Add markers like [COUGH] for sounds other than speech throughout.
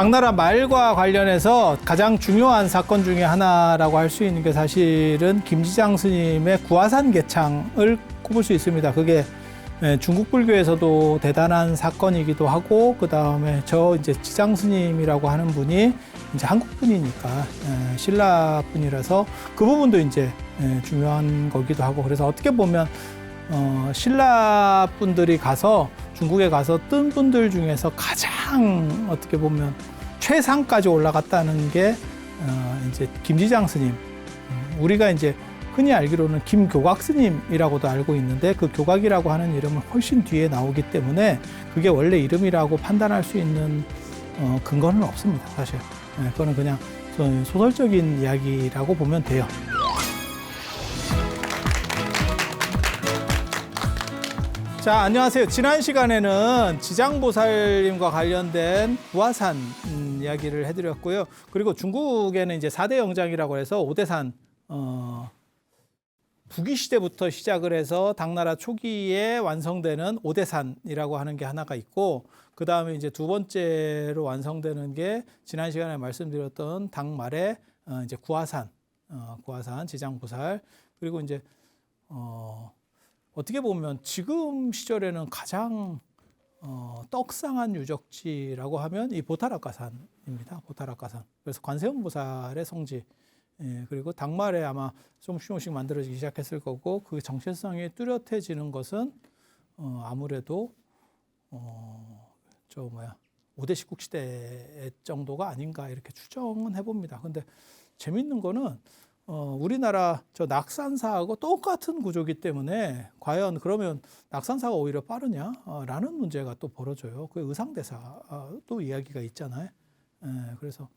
당나라 말과 관련해서 가장 중요한 사건 중에 하나라고 할 수 있는 게 사실은 김지장 스님의 구화산 개창을 꼽을 수 있습니다. 그게 예, 중국 불교에서도 대단한 사건이기도 하고 그 다음에 저 이제 지장 스님이라고 하는 분이 이제 한국 분이니까 예, 신라 분이라서 그 부분도 이제 예, 중요한 거기도 하고 그래서 어떻게 보면 어, 신라 분들이 가서 중국에 가서 뜬 분들 중에서 가장 어떻게 보면 최상까지 올라갔다는 게 어, 이제 김지장 스님. 음, 우리가 이제 흔히 알기로는 김교각 스님이라고도 알고 있는데 그 교각이라고 하는 이름은 훨씬 뒤에 나오기 때문에 그게 원래 이름이라고 판단할 수 있는 어, 근거는 없습니다, 사실. 네, 그거는 그냥 소- 소설적인 이야기라고 보면 돼요. 자, 안녕하세요. 지난 시간에는 지장보살님과 관련된 부화산 음, 이야기를 해드렸고요. 그리고 중국에는 이제 4대 영장이라고 해서 오대산, 어, 부기 시대부터 시작을 해서 당나라 초기에 완성되는 오대산이라고 하는 게 하나가 있고, 그 다음에 이제 두 번째로 완성되는 게 지난 시간에 말씀드렸던 당말의 어, 이제 구화산, 어, 구화산 지장보살, 그리고 이제 어, 어떻게 보면 지금 시절에는 가장 어, 떡상한 유적지라고 하면 이 보타락가산입니다. 보타락가산. 그래서 관세음 보살의 성지. 예, 그리고 당말에 아마 조금씩 조금씩 만들어지기 시작했을 거고 그 정체성이 뚜렷해지는 것은 어, 아무래도 어, 저 뭐야 오대 십국 시대 정도가 아닌가 이렇게 추정은 해봅니다. 근데 재밌는 거는 어, 우리나라 저 낙산사하고 똑같은 구조기 때문에 과연 그러면 낙산사가 오히려 빠르냐? 어, 라는 문제가 또 벌어져요. 그 의상대사 어, 또 이야기가 있잖아요. 예, 그래서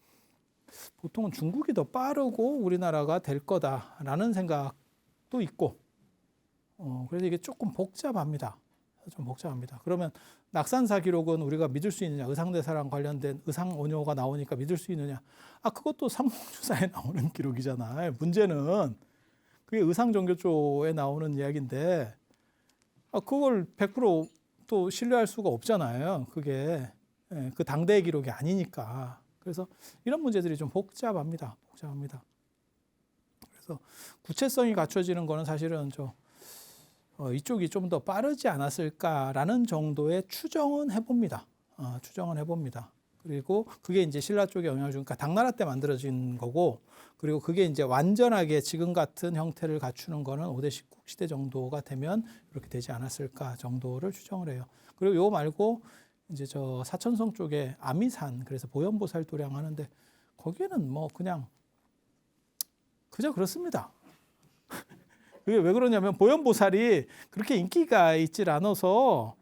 보통은 중국이 더 빠르고 우리나라가 될 거다라는 생각도 있고, 어, 그래서 이게 조금 복잡합니다. 좀 복잡합니다. 그러면 낙산사 기록은 우리가 믿을 수 있느냐? 의상대사랑 관련된 의상 원효가 나오니까 믿을 수 있느냐? 아, 그것도 삼국주사에 [LAUGHS] 나오는 기록이잖아요. 문제는 그게 의상정교조에 나오는 이야기인데, 아, 그걸 100%또 신뢰할 수가 없잖아요. 그게 예, 그 당대의 기록이 아니니까. 그래서 이런 문제들이 좀 복잡합니다. 복잡합니다. 그래서 구체성이 갖춰지는 거는 사실은 저 어, 이쪽이 좀 더 빠르지 않았을까라는 정도의 추정은 해봅니다. 어, 추정은 해봅니다. 그리고 그게 이제 신라 쪽에 영향을 주니까 당나라 때 만들어진 거고, 그리고 그게 이제 완전하게 지금 같은 형태를 갖추는 거는 5대 19 시대 정도가 되면 이렇게 되지 않았을까 정도를 추정을 해요. 그리고 요 말고 이제 저 사천성 쪽에 아미산 그래서 보현보살 도량 하는데 거기에는 뭐 그냥 그저 그렇습니다. 그게 왜 그러냐면 보현보살이 그렇게 인기가 있질 않아서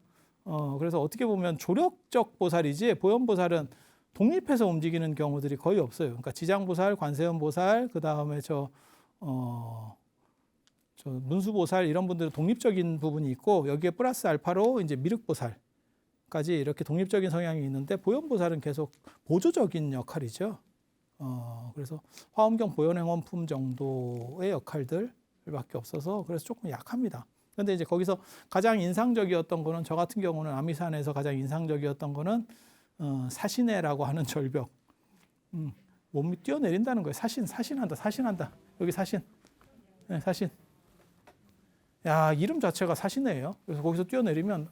어 그래서 어떻게 보면 조력적 보살이지 보현보살은 독립해서 움직이는 경우들이 거의 없어요. 그러니까 지장보살, 관세음보살, 그 다음에 저 어, 저 문수보살 이런 분들은 독립적인 부분이 있고 여기에 플러스 알파로 이제 미륵보살까지 이렇게 독립적인 성향이 있는데 보현보살은 계속 보조적인 역할이죠. 어, 그래서 화엄경 보현행원품 정도의 역할들 밖에 없어서 그래서 조금 약합니다. 근데 이제 거기서 가장 인상적이었던 거는 저 같은 경우는 아미산에서 가장 인상적이었던 거는 어, 사신회라고 하는 절벽. 음, 몸이 뛰어내린다는 거예요. 사신, 사신한다, 사신한다. 여기 사신. 네, 사신. 야, 이름 자체가 사신회예요. 그래서 거기서 뛰어내리면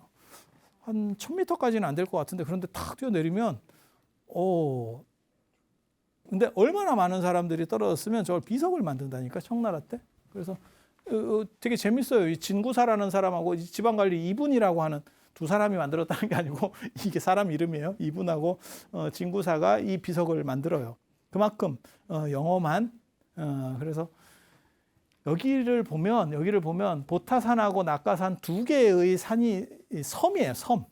한 1000m까지는 안 될 것 같은데 그런데 탁 뛰어내리면 어 근데 얼마나 많은 사람들이 떨어졌으면 저걸 비석을 만든다니까 청나라 때. 그래서 어, 어, 되게 재밌어요. 이 진구사라는 사람하고 이 지방관리 이분이라고 하는 두 사람이 만들었다는 게 아니고 [LAUGHS] 이게 사람 이름이에요. 이분하고 어, 진구사가 이 비석을 만들어요. 그만큼 어, 영험한 어, 그래서 여기를 보면 여기를 보면 보타산하고 낙가산 두 개의 산이 이 섬이에요. 섬.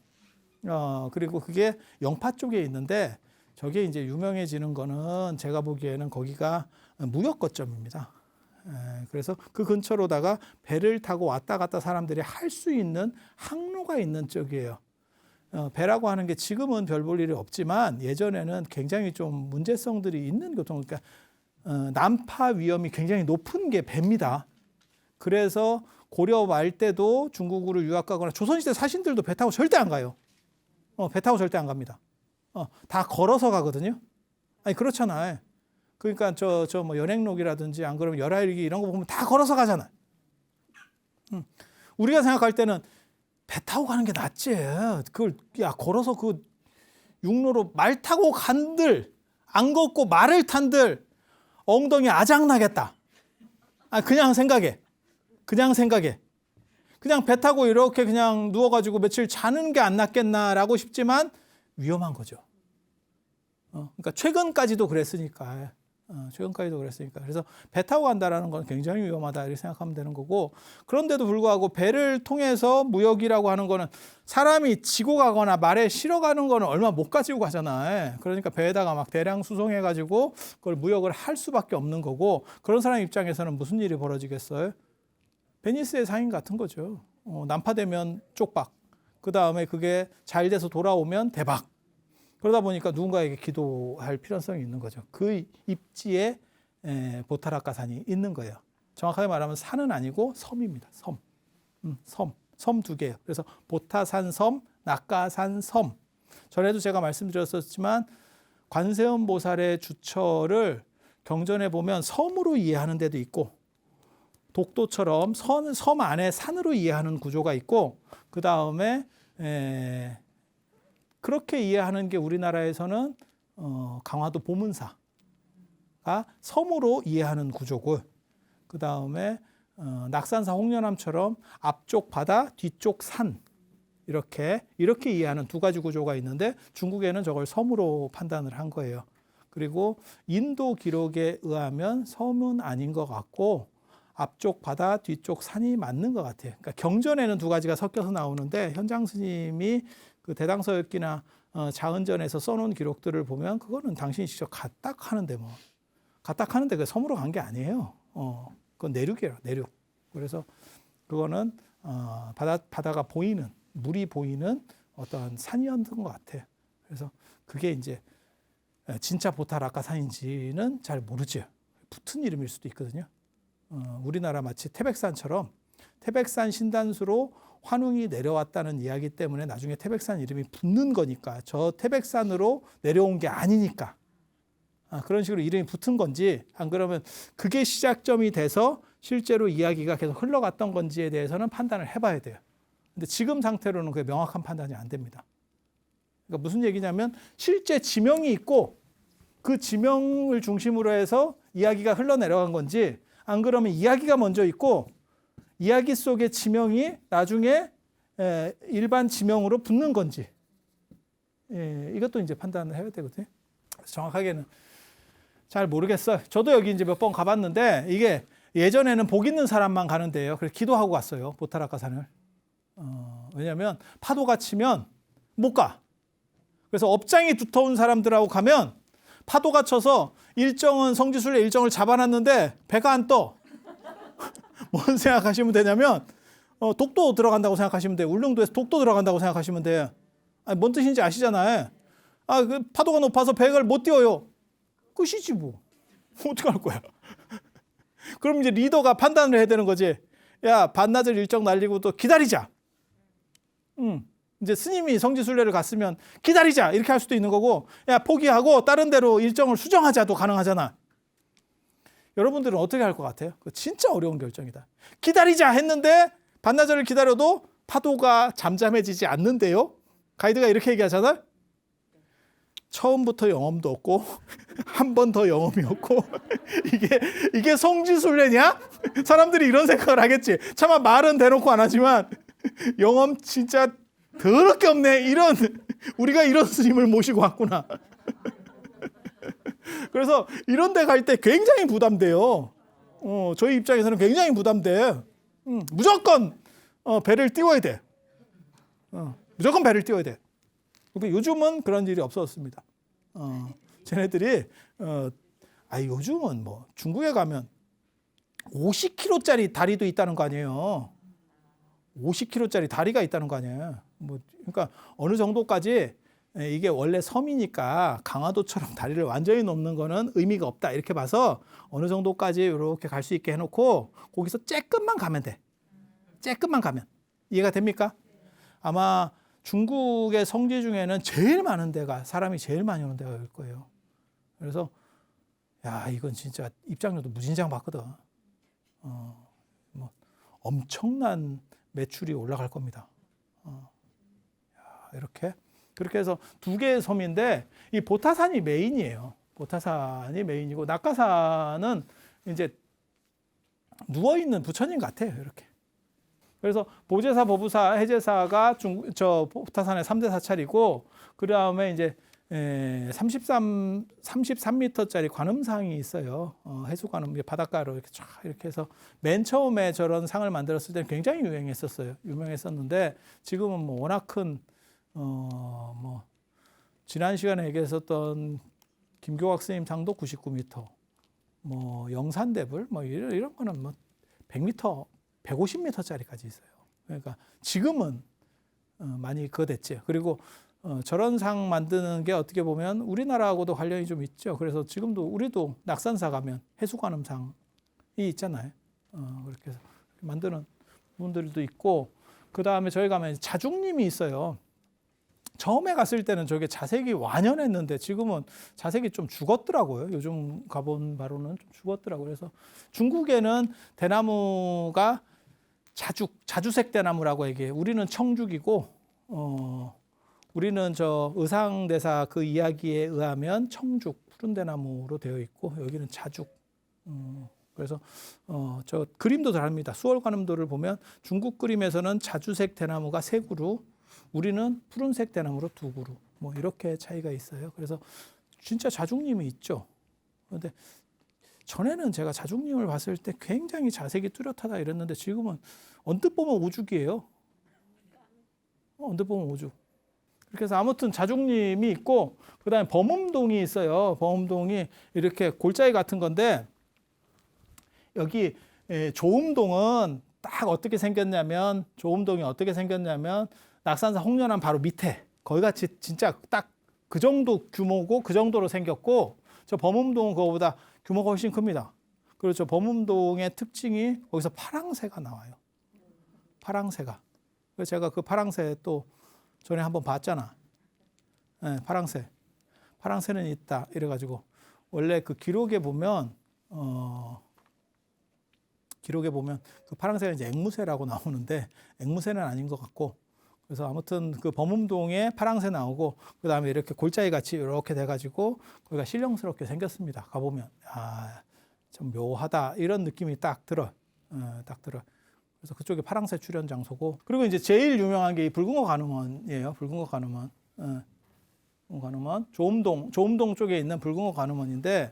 어, 그리고 그게 영파 쪽에 있는데 저게 이제 유명해지는 거는 제가 보기에는 거기가 무역 거점입니다. 에, 그래서 그 근처로다가 배를 타고 왔다 갔다 사람들이 할 수 있는 항로가 있는 쪽이에요. 어, 배라고 하는 게 지금은 별 볼 일이 없지만 예전에는 굉장히 좀 문제성들이 있는 교통, 그러니까 어, 난파 위험이 굉장히 높은 게 배입니다. 그래서 고려 말 때도 중국으로 유학 가거나 조선시대 사신들도 배 타고 절대 안 가요. 어, 배 타고 절대 안 갑니다. 어, 다 걸어서 가거든요. 아니 그렇잖아요. 그러니까 저 저 뭐 연행록이라든지 안 그러면 열하일기 이런 거 보면 다 걸어서 가잖아요. 음. 우리가 생각할 때는 배 타고 가는 게 낫지. 그걸 야 걸어서 그 육로로 말 타고 간들 안 걷고 말을 탄들 엉덩이 아작나겠다. 아 그냥 생각해. 그냥 생각해. 그냥 배 타고 이렇게 그냥 누워가지고 며칠 자는 게 안 낫겠나라고 싶지만 위험한 거죠. 어, 그러니까 최근까지도 그랬으니까. 어, 최근까지도 그랬으니까. 그래서 배 타고 간다라는 건 굉장히 위험하다 이렇게 생각하면 되는 거고 그런데도 불구하고 배를 통해서 무역이라고 하는 거는 사람이 지고 가거나 말에 실어 가는 거는 얼마 못 가지고 가잖아요. 그러니까 배에다가 막 대량 수송해 가지고 그걸 무역을 할 수밖에 없는 거고 그런 사람 입장에서는 무슨 일이 벌어지겠어요? 베니스의 상인 같은 거죠. 어, 난파되면 쪽박. 그 다음에 그게 잘 돼서 돌아오면 대박. 그러다 보니까 누군가에게 기도할 필요성이 있는 거죠. 그 입지에 에, 보타라카산이 있는 거예요. 정확하게 말하면 산은 아니고 섬입니다. 섬. 음, 섬. 섬 두 개예요. 그래서 보타산 섬, 낙가산 섬. 전에도 제가 말씀드렸었지만 관세음 보살의 주처를 경전에 보면 섬으로 이해하는 데도 있고 독도처럼 선, 섬 안에 산으로 이해하는 구조가 있고 그 다음에 그렇게 이해하는 게 우리나라에서는 어, 강화도 보문사가 섬으로 이해하는 구조고 그 다음에 어, 낙산사 홍련암처럼 앞쪽 바다 뒤쪽 산 이렇게 이렇게 이해하는 두 가지 구조가 있는데 중국에는 저걸 섬으로 판단을 한 거예요. 그리고 인도 기록에 의하면 섬은 아닌 것 같고 앞쪽 바다, 뒤쪽 산이 맞는 것 같아요. 그러니까 경전에는 두 가지가 섞여서 나오는데 현장 스님이 그 대당서역기나 어, 자은전에서 써놓은 기록들을 보면 그거는 당신이 직접 갖딱 하는데 뭐 갖딱 하는데 그 섬으로 간 게 아니에요. 어, 그건 내륙이에요, 내륙. 그래서 그거는 어, 바다 바다가 보이는 물이 보이는 어떠한 산이었던 것 같아요. 그래서 그게 이제 진짜 보타라카 산인지는 잘 모르죠. 붙은 이름일 수도 있거든요. 어, 우리나라 마치 태백산처럼 태백산 신단수로 환웅이 내려왔다는 이야기 때문에 나중에 태백산 이름이 붙는 거니까 저 태백산으로 내려온 게 아니니까 아, 그런 식으로 이름이 붙은 건지 안 그러면 그게 시작점이 돼서 실제로 이야기가 계속 흘러갔던 건지에 대해서는 판단을 해봐야 돼요. 근데 지금 상태로는 그게 명확한 판단이 안 됩니다. 그러니까 무슨 얘기냐면 실제 지명이 있고 그 지명을 중심으로 해서 이야기가 흘러내려간 건지 안 그러면 이야기가 먼저 있고 이야기 속의 지명이 나중에 일반 지명으로 붙는 건지 예, 이것도 이제 판단을 해야 되거든요. 정확하게는 잘 모르겠어요. 저도 여기 이제 몇 번 가봤는데 이게 예전에는 복 있는 사람만 가는데요. 그래서 기도하고 갔어요. 보타라카산을. 어, 왜냐하면 파도가 치면 못 가. 그래서 업장이 두터운 사람들하고 가면 파도가 쳐서 일정은 성지순례 일정을 잡아놨는데 배가 안 떠. 뭔 생각하시면 되냐면 어, 독도 들어간다고 생각하시면 돼요. 울릉도에서 독도 들어간다고 생각하시면 돼요. 아니, 뭔 뜻인지 아시잖아요. 아, 그 파도가 높아서 배를 못 띄워요. 끝이지 뭐. [LAUGHS] 어떡할 거야. [LAUGHS] 그럼 이제 리더가 판단을 해야 되는 거지. 야, 반나절 일정 날리고 또 기다리자. 응. 이제 스님이 성지순례를 갔으면 기다리자 이렇게 할 수도 있는 거고 야 포기하고 다른 데로 일정을 수정하자도 가능하잖아. 여러분들은 어떻게 할 것 같아요? 그 진짜 어려운 결정이다. 기다리자 했는데 반나절을 기다려도 파도가 잠잠해지지 않는데요. 가이드가 이렇게 얘기하잖아. 처음부터 영험도 없고 [LAUGHS] 한 번 더 영험이 없고 [LAUGHS] 이게 이게 성지순례냐? 사람들이 이런 생각을 하겠지. 차마 말은 대놓고 안 하지만 [LAUGHS] 영험 진짜 더럽게 없네. 이런 우리가 이런 스님을 모시고 왔구나. [LAUGHS] 그래서 이런 데 갈 때 굉장히 부담돼요. 어, 저희 입장에서는 굉장히 부담돼. 음, 무조건 어, 배를 띄워야 돼. 어, 무조건 배를 띄워야 돼. 근데 요즘은 그런 일이 없었습니다. 어, 쟤네들이 어, 아 요즘은 뭐 중국에 가면 50km짜리 다리도 있다는 거 아니에요. 50km짜리 다리가 있다는 거 아니에요. 뭐 그러니까 어느 정도까지 예, 이게 원래 섬이니까 강화도처럼 [LAUGHS] 다리를 완전히 넘는 거는 의미가 없다 이렇게 봐서 어느 정도까지 이렇게 갈 수 있게 해놓고 거기서 쬐끔만 가면 돼. 쬐끔만 가면 이해가 됩니까? 아마 중국의 성지 중에는 제일 많은 데가 사람이 제일 많이 오는 데가 여길 거예요. 그래서 야 이건 진짜 입장료도 무진장 받거든. 어, 뭐 엄청난 매출이 올라갈 겁니다. 어, 야, 이렇게 그렇게 해서 두 개의 섬인데 이 보타산이 메인이에요. 보타산이 메인이고 낙가산은 이제 누워 있는 부처님 같아요. 이렇게. 그래서 보제사, 보부사, 해제사가 중, 저 보타산의 3대 사찰이고 그다음에 이제 에, 33 33m짜리 관음상이 있어요. 어, 해수 관음 바닷가로 이렇게 쫙 이렇게 해서 맨 처음에 저런 상을 만들었을 때는 굉장히 유행했었어요. 유명했었는데 지금은 뭐 워낙 큰 어, 뭐 지난 시간에 얘기했었던 김교학 스님 상도 99m, 뭐 영산대불 뭐 이런 이런 거는 뭐 100m, 150m짜리까지 있어요. 그러니까 지금은 어, 많이 그거 됐죠. 그리고 어, 저런 상 만드는 게 어떻게 보면 우리나라하고도 관련이 좀 있죠. 그래서 지금도 우리도 낙산사 가면 해수관음상이 있잖아요. 어, 그렇게 해서 만드는 분들도 있고 그 다음에 저희 가면 자중님이 있어요. 처음에 갔을 때는 저게 자색이 완연했는데 지금은 자색이 좀 죽었더라고요. 요즘 가본 바로는 좀 죽었더라고요. 그래서 중국에는 대나무가 자죽, 자주색 대나무라고 얘기해요. 우리는 청죽이고, 어, 우리는 저 의상대사 그 이야기에 의하면 청죽, 푸른 대나무로 되어 있고, 여기는 자죽. 음, 그래서 어, 저 그림도 다릅니다. 수월관음도를 보면 중국 그림에서는 자주색 대나무가 세 그루, 우리는 푸른색 대나무로 두 그루. 뭐 이렇게 차이가 있어요. 그래서 진짜 자중님이 있죠. 그런데 전에는 제가 자중님을 봤을 때 굉장히 자색이 뚜렷하다 이랬는데 지금은 언뜻 보면 오죽이에요. 어, 언뜻 보면 오죽. 해서 아무튼 자중님이 있고 그다음에 범음동이 있어요. 범음동이 이렇게 골짜기 같은 건데 여기 에, 조음동은 딱 어떻게 생겼냐면 조음동이 어떻게 생겼냐면 낙산사 홍련암 바로 밑에 거기 같이 진짜 딱 그 정도 규모고 그 정도로 생겼고 저 범음동은 그거보다 규모가 훨씬 큽니다. 그렇죠. 범음동의 특징이 거기서 파랑새가 나와요. 파랑새가. 그래서 제가 그 파랑새 또 전에 한번 봤잖아. 네, 파랑새. 파랑새는 있다. 이래가지고 원래 그 기록에 보면 어 기록에 보면 그 파랑새가 이제 앵무새라고 나오는데 앵무새는 아닌 것 같고 그래서 아무튼 그 범음동에 파랑새 나오고 그 다음에 이렇게 골짜기 같이 이렇게 돼가지고 거기가 신령스럽게 생겼습니다. 가보면 아좀 묘하다 이런 느낌이 딱 들어, 어, 딱 들어. 그래서 그쪽에 파랑새 출연 장소고 그리고 이제 제일 유명한 게 이 붉은거 관음원이에요. 붉은거 관음원, 어, 관음원, 조음동, 조음동 쪽에 있는 붉은거 관음원인데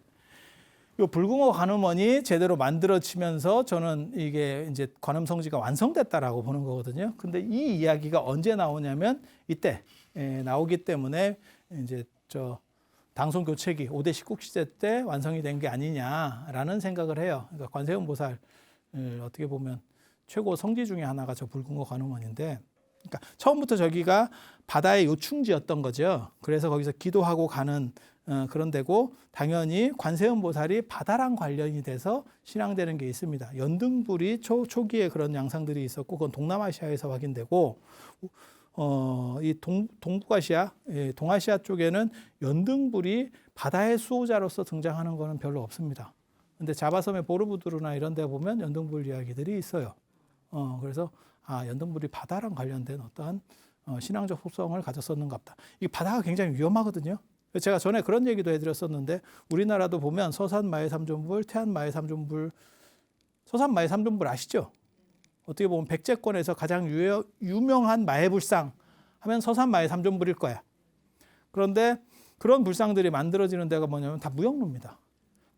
요 붉은어 관음원이 제대로 만들어지면서 저는 이게 이제 관음 성지가 완성됐다라고 보는 거거든요. 근데 이 이야기가 언제 나오냐면 이때 에, 나오기 때문에 이제 저 당송 교체기 5대 19 시대 때 완성이 된 게 아니냐라는 생각을 해요. 그러니까 관세음 보살 어떻게 보면 최고 성지 중에 하나가 저 붉은거 관음원인데 그러니까 처음부터 저기가 바다의 요충지였던 거죠. 그래서 거기서 기도하고 가는 어, 그런 데고 당연히 관세음 보살이 바다랑 관련이 돼서 신앙되는 게 있습니다. 연등불이 초, 초기에 그런 양상들이 있었고 그건 동남아시아에서 확인되고 어, 이 동, 동북아시아, 예, 동아시아 쪽에는 연등불이 바다의 수호자로서 등장하는 거는 별로 없습니다. 근데 자바섬의 보르부드르나 이런 데 보면 연등불 이야기들이 있어요. 어, 그래서 아, 연등불이 바다랑 관련된 어떠한 어, 신앙적 속성을 가졌었는가 보다. 이 바다가 굉장히 위험하거든요. 제가 전에 그런 얘기도 해드렸었는데 우리나라도 보면 서산 마의 삼존불, 태안 마의 삼존불, 서산 마의 삼존불 아시죠? 어떻게 보면 백제권에서 가장 유, 유명한 마의 불상 하면 서산 마의 삼존불일 거야. 그런데 그런 불상들이 만들어지는 데가 뭐냐면 다 무역로입니다.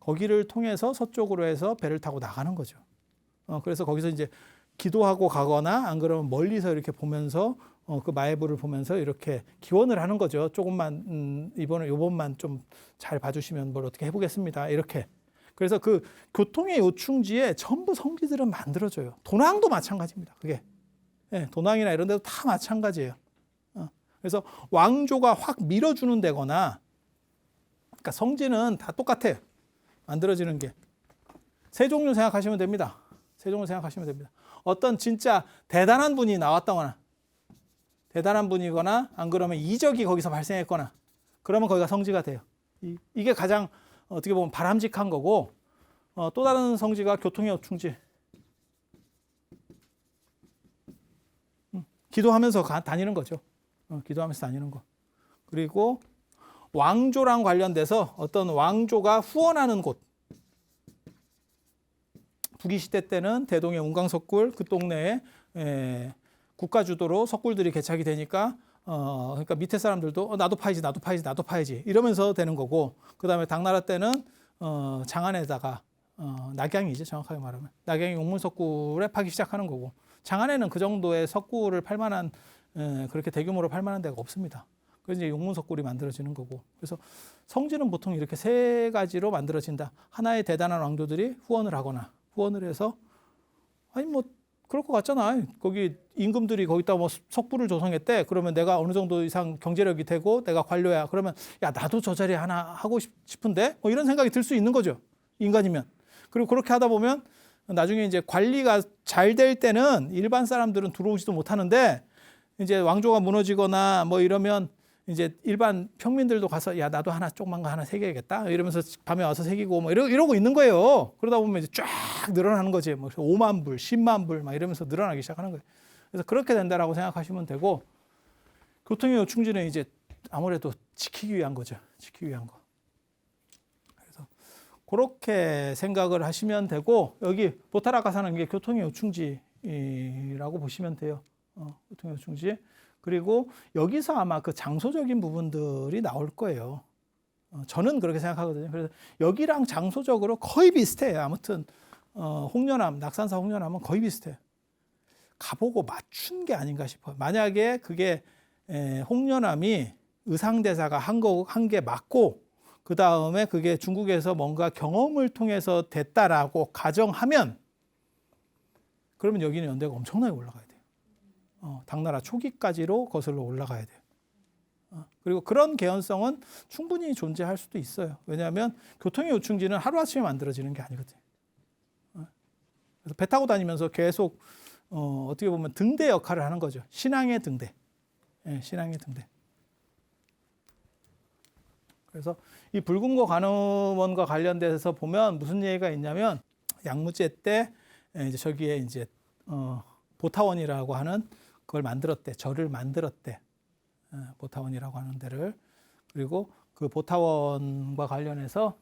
거기를 통해서 서쪽으로 해서 배를 타고 나가는 거죠. 어, 그래서 거기서 이제 기도하고 가거나 안 그러면 멀리서 이렇게 보면서 어, 그 마애부를 보면서 이렇게 기원을 하는 거죠. 조금만 음, 이번에 요번만 좀 잘 봐주시면 뭘 어떻게 해보겠습니다. 이렇게. 그래서 그 교통의 요충지에 전부 성지들은 만들어져요. 도낭도 마찬가지입니다. 그게 예, 도낭이나 이런 데도 다 마찬가지예요. 어, 그래서 왕조가 확 밀어주는 데거나, 그러니까 성지는 다 똑같아요. 만들어지는 게 세 종류 생각하시면 됩니다. 세 종류 생각하시면 됩니다. 어떤 진짜 대단한 분이 나왔다거나 대단한 분이거나 안 그러면 이적이 거기서 발생했거나 그러면 거기가 성지가 돼요. 이, 이게 가장 어떻게 보면 바람직한 거고 어, 또 다른 성지가 교통의 요충지. 음, 기도하면서 가, 다니는 거죠. 어, 기도하면서 다니는 거. 그리고 왕조랑 관련돼서 어떤 왕조가 후원하는 곳. 북이 시대 때는 대동의 운강석굴 그 동네에 에, 국가 주도로 석굴들이 개착이 되니까 어 그러니까 밑에 사람들도 어, 나도 파야지 나도 파야지 나도 파야지 이러면서 되는 거고 그다음에 당나라 때는 어 장안에다가 어 낙양이죠 정확하게 말하면 낙양이 용문석굴에 파기 시작하는 거고 장안에는 그 정도의 석굴을 팔 만한 에, 그렇게 대규모로 팔 만한 데가 없습니다. 그래서 이제 용문석굴이 만들어지는 거고 그래서 성지는 보통 이렇게 세 가지로 만들어진다. 하나의 대단한 왕조들이 후원을 하거나 후원을 해서 아니 뭐 그럴 것 같잖아. 거기 임금들이 거기다 뭐 석부를 조성했대. 그러면 내가 어느 정도 이상 경제력이 되고 내가 관료야. 그러면 야 나도 저 자리에 하나 하고 싶- 싶은데 뭐 이런 생각이 들 수 있는 거죠. 인간이면. 그리고 그렇게 하다 보면 나중에 이제 관리가 잘 될 때는 일반 사람들은 들어오지도 못하는데 이제 왕조가 무너지거나 뭐 이러면 이제 일반 평민들도 가서 야 나도 하나 조그만 거 하나 새겨야겠다 이러면서 밤에 와서 새기고 뭐 이러, 이러고 있는 거예요. 그러다 보면 이제 쫙 늘어나는 거지. 뭐 5만 불, 10만 불 막 이러면서 늘어나기 시작하는 거예요. 그래서 그렇게 된다라고 생각하시면 되고 교통의 요충지는 이제 아무래도 지키기 위한 거죠. 지키기 위한 거. 그래서 그렇게 생각을 하시면 되고 여기 보타라가 사는 게 교통의 요충지라고 보시면 돼요. 어, 교통의 요충지. 그리고 여기서 아마 그 장소적인 부분들이 나올 거예요. 어, 저는 그렇게 생각하거든요. 그래서 여기랑 장소적으로 거의 비슷해요. 아무튼 어, 홍련암, 낙산사 홍련암은 거의 비슷해요. 가보고 맞춘 게 아닌가 싶어요. 만약에 그게 에, 홍련암이 의상대사가 한 거 한 게 맞고 그 다음에 그게 중국에서 뭔가 경험을 통해서 됐다라고 가정하면 그러면 여기는 연대가 엄청나게 올라가야 돼요. 어, 당나라 초기까지로 거슬러 올라가야 돼요. 어, 그리고 그런 개연성은 충분히 존재할 수도 있어요. 왜냐하면 교통의 요충지는 하루아침에 만들어지는 게 아니거든요. 어, 그래서 배 타고 다니면서 계속 어, 어떻게 보면 등대 역할을 하는 거죠. 신앙의 등대. 예, 신앙의 등대. 그래서 이 붉은고 관음원과 관련돼서 보면 무슨 얘기가 있냐면 양무제 때 예, 이제 저기에 이제 어, 보타원이라고 하는 그걸 만들었대. 절을 만들었대. 어, 보타원이라고 하는 데를 그리고 그 보타원과 관련해서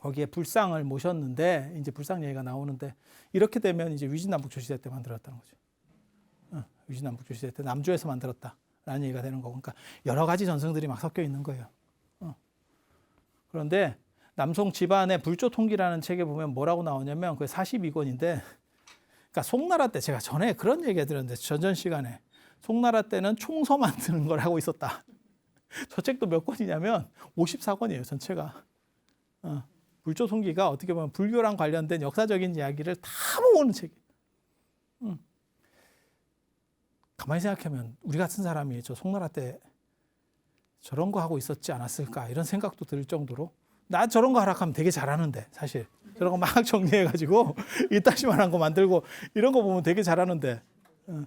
거기에 불상을 모셨는데 이제 불상 얘기가 나오는데 이렇게 되면 이제 위진남북 조 시대 때 만들었다는 거죠. 어, 위진남북 조 시대 때 남조에서 만들었다라는 얘기가 되는 거고, 그러니까 여러 가지 전승들이 막 섞여 있는 거예요. 어. 그런데 남송 집안의 불조통기라는 책에 보면 뭐라고 나오냐면 그 42권인데, 그러니까 송나라 때 제가 전에 그런 얘기 해드렸는데 전전 시간에 송나라 때는 총서 만드는 [LAUGHS] 걸 하고 있었다. [LAUGHS] 저 책도 몇 권이냐면 54권이에요 전체가. 어. 불조통기가 어떻게 보면 불교랑 관련된 역사적인 이야기를 다 모으는 책. 음. 가만히 생각하면 우리 같은 사람이 저 송나라 때 저런 거 하고 있었지 않았을까 이런 생각도 들 정도로 나 저런 거 하라 하면 되게 잘하는데 사실 저런 거 막 [LAUGHS] 정리해가지고 이따시만한 거 만들고 이런 거 보면 되게 잘하는데 어.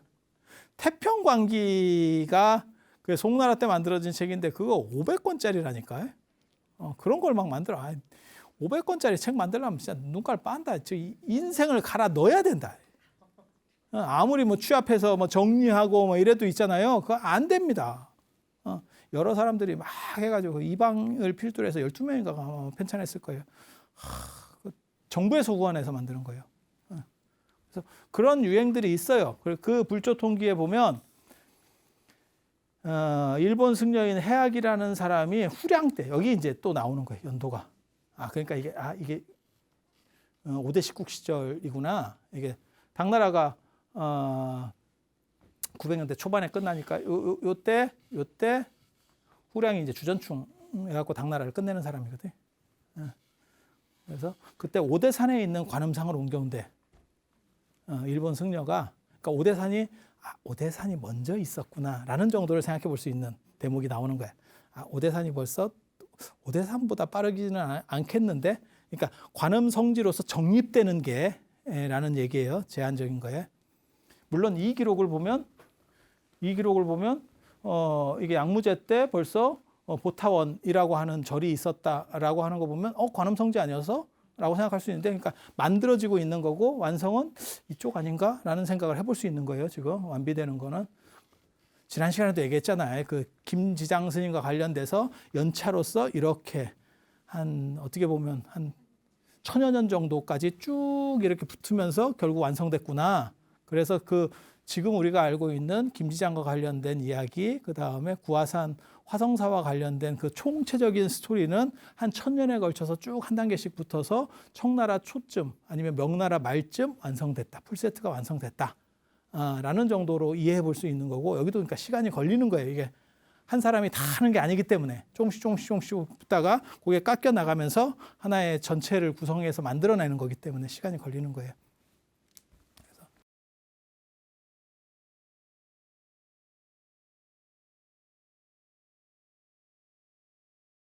태평광기가 그 송나라 때 만들어진 책인데 그거 500권짜리라니까 어, 그런 걸 막 만들어 아, 500권짜리 책 만들려면 진짜 눈깔 빤다. 저 이- 인생을 갈아 넣어야 된다. 어, 아무리 뭐 취합해서 뭐 정리하고 뭐 이래도 있잖아요. 그거 안 됩니다. 어, 여러 사람들이 막 해가지고 그 이방을 필두로 해서 12명인가 아마 편찬했을 거예요. 하, 그 정부에서 후원해서 만드는 거예요. 어. 그래서 그런 유행들이 있어요. 그 불조 통기에 보면 어, 일본 승려인 해악이라는 사람이 후량 때 여기 이제 또 나오는 거예요. 연도가. 아 그러니까 이게 아 이게 어, 5대 십국 시절이구나. 이게 당나라가 어 900년대 초반에 끝나니까 요, 요, 요 때 요 때 후량이 이제 주전충 해갖고 당나라를 끝내는 사람이거든. 예. 그래서 그때 오대산에 있는 관음상을 옮겨온대. 어, 일본 승려가 그러니까 오대산이 아, 오대산이 먼저 있었구나라는 정도를 생각해 볼 수 있는 대목이 나오는 거야. 아, 오대산이 벌써 오대산보다 빠르기는 않- 않겠는데, 그러니까 관음 성지로서 정립되는 게라는 얘기예요. 제한적인 거에. 물론 이 기록을 보면 이 기록을 보면 어 이게 양무제 때 벌써 어, 보타원이라고 하는 절이 있었다라고 하는 거 보면 어 관음성지 아니어서? 라고 생각할 수 있는데 그러니까 만들어지고 있는 거고 완성은 이쪽 아닌가라는 생각을 해볼 수 있는 거예요 지금 완비되는 거는 지난 시간에도 얘기했잖아요 그 김지장 스님과 관련돼서 연차로서 이렇게 한 어떻게 보면 한 천여 년 정도까지 쭉 이렇게 붙으면서 결국 완성됐구나 그래서 그 지금 우리가 알고 있는 김지장과 관련된 이야기 그 다음에 구화산 화성사와 관련된 그 총체적인 스토리는 한 천년에 걸쳐서 쭉 한 단계씩 붙어서 청나라 초쯤 아니면 명나라 말쯤 완성됐다. 풀세트가 완성됐다. 아, 라는 정도로 이해해 볼 수 있는 거고 여기도 그러니까 시간이 걸리는 거예요. 이게 한 사람이 다 하는 게 아니기 때문에 조금씩 조금씩 조금씩 붙다가 그게 깎여 나가면서 하나의 전체를 구성해서 만들어내는 거기 때문에 시간이 걸리는 거예요.